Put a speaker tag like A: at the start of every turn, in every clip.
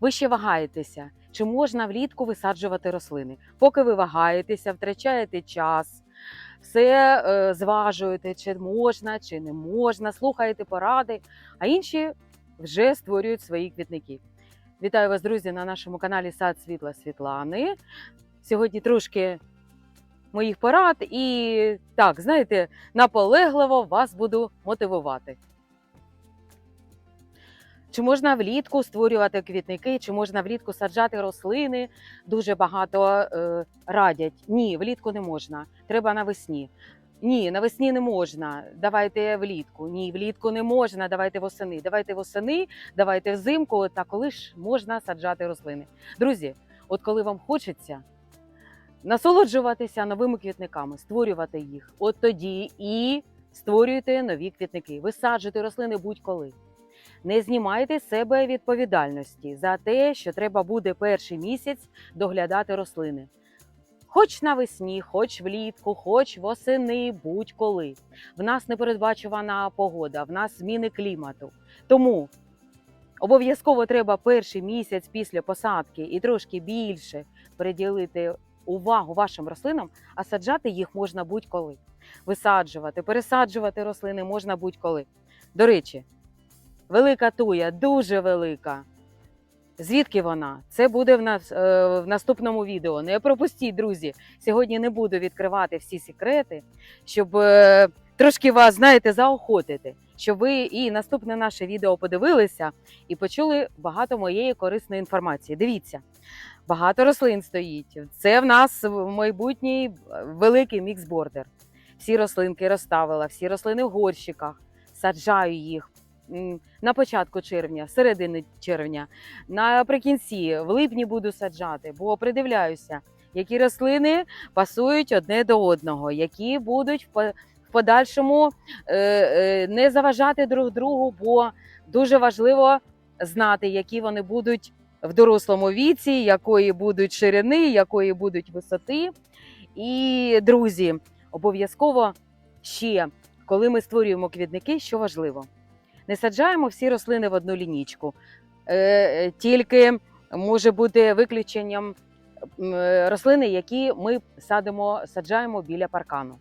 A: ви ще вагаєтеся, чи можна влітку висаджувати рослини. Поки ви вагаєтеся, втрачаєте час, все е, зважуєте, чи можна, чи не можна, слухаєте поради, а інші вже створюють свої квітники. Вітаю вас, друзі, на нашому каналі Сад Світла Світлани. Сьогодні трошки моїх порад і так, знаєте, наполегливо вас буду мотивувати. Чи можна влітку створювати квітники, чи можна влітку саджати рослини? Дуже багато е, радять. Ні, влітку не можна. Треба навесні. Ні, навесні не можна. Давайте влітку. Ні, влітку не можна. Давайте восени. Давайте восени, давайте взимку. Та коли ж можна саджати рослини? Друзі, от коли вам хочеться насолоджуватися новими квітниками, створювати їх, от тоді і створюйте нові квітники. Висаджуйте рослини будь-коли. Не знімайте з себе відповідальності за те, що треба буде перший місяць доглядати рослини. Хоч навесні, хоч влітку, хоч восени, будь-коли. В нас непередбачувана погода, в нас зміни клімату. Тому обов'язково треба перший місяць після посадки і трошки більше приділити увагу вашим рослинам, а саджати їх можна будь-коли. Висаджувати, пересаджувати рослини можна будь-коли. До речі, велика туя, дуже велика. Звідки вона? Це буде в нас е, в наступному відео. Не пропустіть, друзі. Сьогодні не буду відкривати всі секрети, щоб е, трошки вас, знаєте, заохотити, щоб ви і наступне наше відео подивилися і почули багато моєї корисної інформації. Дивіться, багато рослин стоїть. Це в нас майбутній великий міксбордер. Всі рослинки розставила, всі рослини в горщиках, саджаю їх на початку червня, середини червня, наприкінці, в липні буду саджати, бо придивляюся, які рослини пасують одне до одного, які будуть в подальшому е, е, не заважати друг другу, бо дуже важливо знати, які вони будуть в дорослому віці, якої будуть ширини, якої будуть висоти. І, друзі, обов'язково ще, коли ми створюємо квітники, що важливо, не саджаємо всі рослини в одну лінічку. Е, е, Тільки може бути виключенням е, рослини, які ми садимо, саджаємо біля паркану.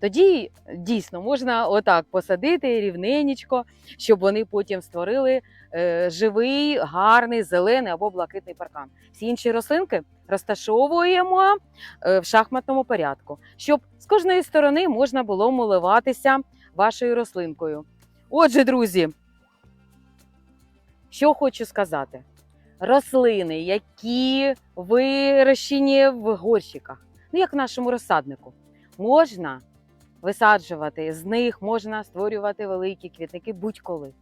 A: Тоді дійсно можна отак посадити рівненечко, щоб вони потім створили живий, гарний, зелений або блакитний паркан. Всі інші рослинки розташовуємо в шахматному порядку, щоб з кожної сторони можна було милуватися вашою рослинкою. Отже, друзі, що хочу сказати: рослини, які вирощені в горщиках, ну як в нашому розсаднику, можна висаджувати, з них можна створювати великі квітники будь-коли.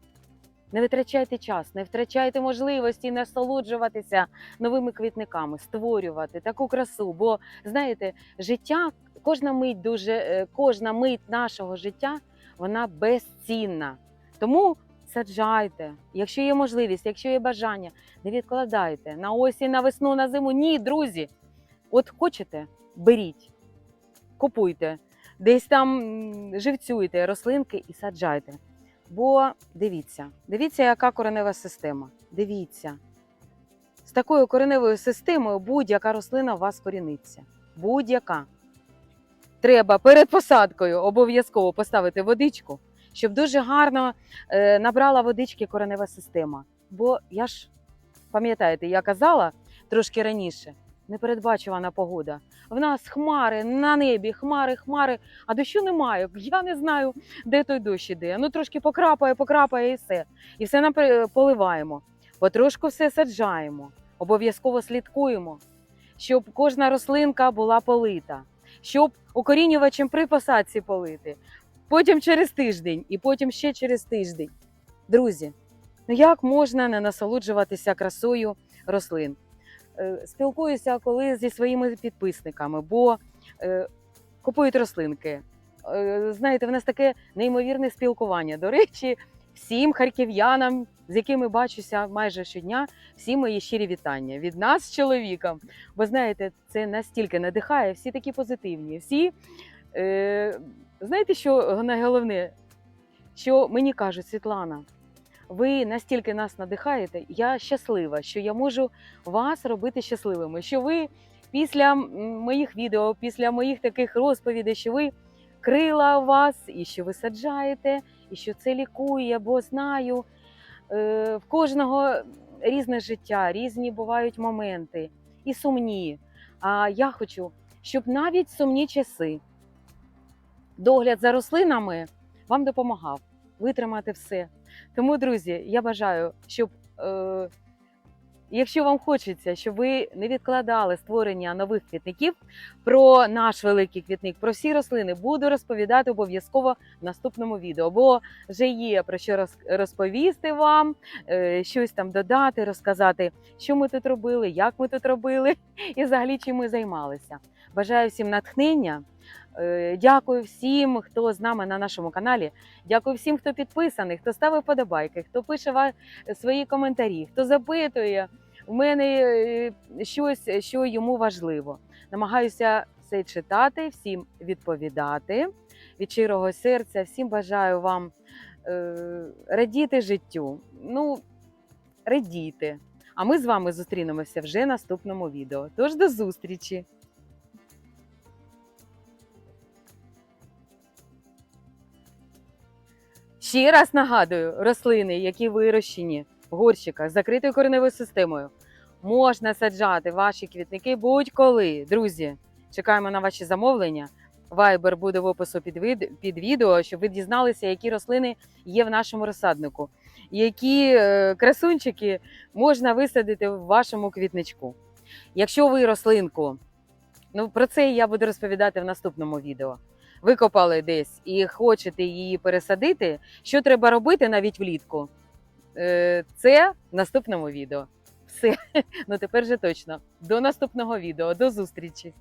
A: Не витрачайте час, не втрачайте можливості насолоджуватися новими квітниками, створювати таку красу. Бо знаєте, життя, кожна мить дуже, е, кожна мить нашого життя вона безцінна. Тому саджайте, якщо є можливість, якщо є бажання, не відкладайте на осінь, на весну, на зиму. Ні, друзі. От хочете, беріть, купуйте, десь там живцюйте рослинки і саджайте. Бо дивіться, дивіться, яка коренева система. Дивіться. З такою кореневою системою будь-яка рослина у вас коріниться. Будь-яка. Треба перед посадкою обов'язково поставити водичку, щоб дуже гарно е, набрала водички коренева система. Бо я ж пам'ятаєте, я казала трошки раніше, непередбачувана погода. В нас хмари на небі, хмари, хмари, а дощу немає. Я не знаю, де той дощ іде. Ну трошки покрапає, покрапає і все. І все нам поливаємо. Потрошку все саджаємо, обов'язково слідкуємо, щоб кожна рослинка була полита, щоб укорінювачем при посадці полити. Потім через тиждень і потім ще через тиждень. Друзі, ну як можна не насолоджуватися красою рослин? Е, Спілкуюся коли зі своїми підписниками, бо е, купують рослинки. Е, Знаєте, в нас таке неймовірне спілкування. До речі, всім харків'янам, з якими бачуся майже щодня, всі мої щирі вітання від нас з чоловіком. Бо знаєте, це настільки надихає, всі такі позитивні. Всі е, знаєте, що найголовне? Що мені кажуть, Світлана, Ви настільки нас надихаєте. Я щаслива, що я можу вас робити щасливими. Що ви після моїх відео, після моїх таких розповідей, що ви крила у вас, і що ви саджаєте, і що це лікує, бо знаю, е, в кожного різне життя, різні бувають моменти і сумні. А я хочу, щоб навіть сумні часи догляд за рослинами вам допомагав витримати все. Тому, друзі, я бажаю, щоб е, якщо вам хочеться, щоб ви не відкладали створення нових квітників про наш великий квітник, про всі рослини, буду розповідати обов'язково в наступному відео, бо вже є про що роз- розповісти вам, е, щось там додати, розказати, що ми тут робили, як ми тут робили і взагалі чим ми займалися. Бажаю всім натхнення. Е, Дякую всім, хто з нами на нашому каналі. Дякую всім, хто підписаний, хто ставив подобайки, хто пише свої коментарі, хто запитує в мене е, щось, що йому важливо. Намагаюся все читати, всім відповідати від щирого серця. Всім бажаю вам е, радіти життю. Ну, радійте. А ми з вами зустрінемося вже наступному відео. Тож до зустрічі! Ще раз нагадую, рослини, які вирощені в горщиках з закритою кореневою системою, можна саджати ваші квітники будь-коли. Друзі, чекаємо на ваші замовлення. Вайбер буде в опису під, від... під відео, щоб ви дізналися, які рослини є в нашому розсаднику, які е, красунчики можна висадити в вашому квітничку. Якщо ви рослинку, ну про це я буду розповідати в наступному відео. Викопали десь і хочете її пересадити, що треба робити навіть влітку? Е, Це в наступному відео. Все, ну тепер же точно. До наступного відео, до зустрічі!